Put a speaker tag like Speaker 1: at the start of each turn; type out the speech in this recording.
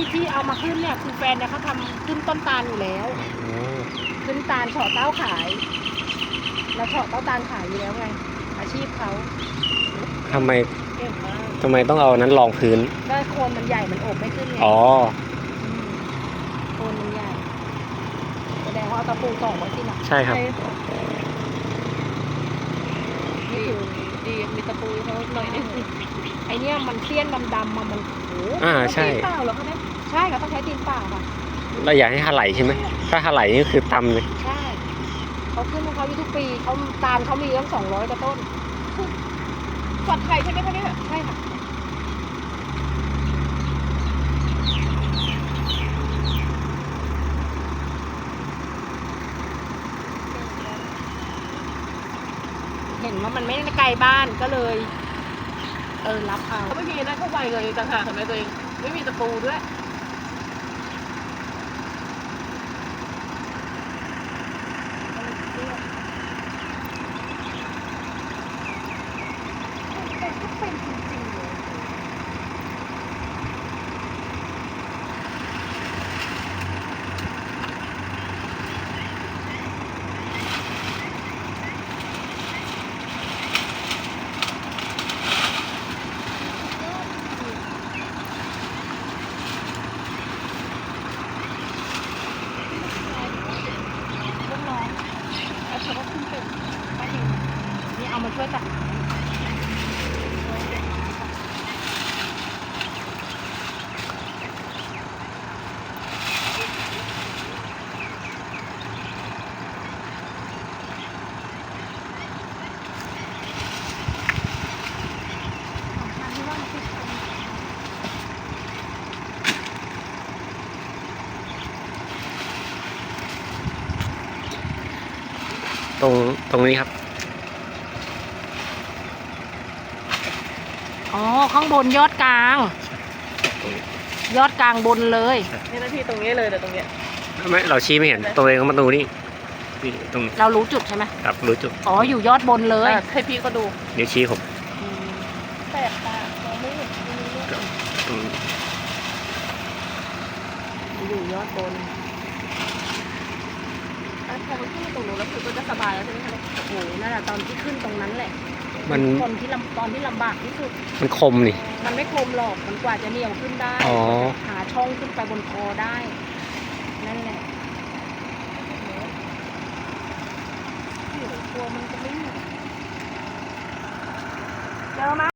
Speaker 1: ที่ที่เอามาขึ้นเนี่ยคือแฟนเนี่ยเขาทำขึ้นต้นตาลอยู่แล้ว
Speaker 2: โอ้
Speaker 1: ขึ้นตาลเฉาะเต้าขายแล้วเฉาะเต้าตาลขายอยู่แล้วไง อาชีพเขา
Speaker 2: ทำไม
Speaker 1: เก่งมาก
Speaker 2: ทำไมต้องเอานั้นรองพื้น
Speaker 1: ก็โคนมันใหญ่มันโอบไม่ขึ้นไง
Speaker 2: อ๋อ
Speaker 1: มโคนมันใหญ่แสดงว่าเอาตะปูตอกไว้ที่หลัง
Speaker 2: ใช่ครับ
Speaker 1: นี่คือ
Speaker 3: ดีมีตะปูเขาหน่อยนึง
Speaker 1: ไอเนี้ยมันเสี้ยนดำๆมามันโอ้โห
Speaker 2: อ่าใช่
Speaker 3: เปล่าเหรอเขาเนี่ย
Speaker 1: ใช่ค่ะต้องใช้ตีนเปล่าค่ะ
Speaker 2: เราอยากให้ถลายใช่ไหมถ้าถลายนี่คือตำเลย
Speaker 1: ใช่เขาขึ้นของเขาอยู่ทุกปีเขาตาลเขามีตั้งสองร้อยกว่าต้น
Speaker 3: ฝัดไข่ใช่ไหมคะเนี่ย
Speaker 1: ใช่ค่ะเห็นว่ามันไม่ได้ไกลบ้านก็เลย เออรับเอา
Speaker 3: เขาไม่มีนะเขาไวเลยต่างหากทำไมตัวเอง ไม่มีตะปูด้วย
Speaker 1: ลูกน้องแล้วเขาก็ขึ้นเป็นไม่เห็นนี่เอามา ช่วยตัดไม้สำคัญที่ว่ามันติดตรงไหน
Speaker 2: ตรงตรงนี้ครับ
Speaker 1: อ๋อ ข้างบนยอดกลาง ยอดกลางบนเลย
Speaker 3: นี่หน้าที่ตรงนี้เลยแต่ตรงเนี้ย
Speaker 2: ไม่เราชี้ไม่เห็นตรงเองก็มาดูนี่นี่ตรง
Speaker 1: เรารู้จุดใช่ไหม
Speaker 2: ครับรู้จุด
Speaker 1: อ๋อ อยู่ยอดบนเลย
Speaker 3: อะให้พี่ก็ดู
Speaker 2: เดี๋ยวชี้ผม
Speaker 3: แปลกตามองไม่เห็นไม่รู้เรื่อง
Speaker 2: ตรง
Speaker 1: อยู่ยอดบน
Speaker 3: อะพอมันขึ้นมาตรงนู้นแล้วคือก็จะสบายแล้วใช่ไหมคะเนี่ย
Speaker 1: โอ้โหนั่นแหละตอนที่ขึ้นตรงนั้นแหละ
Speaker 2: มัน
Speaker 1: คนที่ลำตอนที่ลำบากที่สุด
Speaker 2: มันคมนี่
Speaker 1: มันไม่คมหรอกมันกว่าจะเหนียวขึ้นได้
Speaker 2: อ๋อ
Speaker 1: หาช่องขึ้นไปบนคอได้ นั่นแหละกลัวมันจะไม่อยู่เจอไหม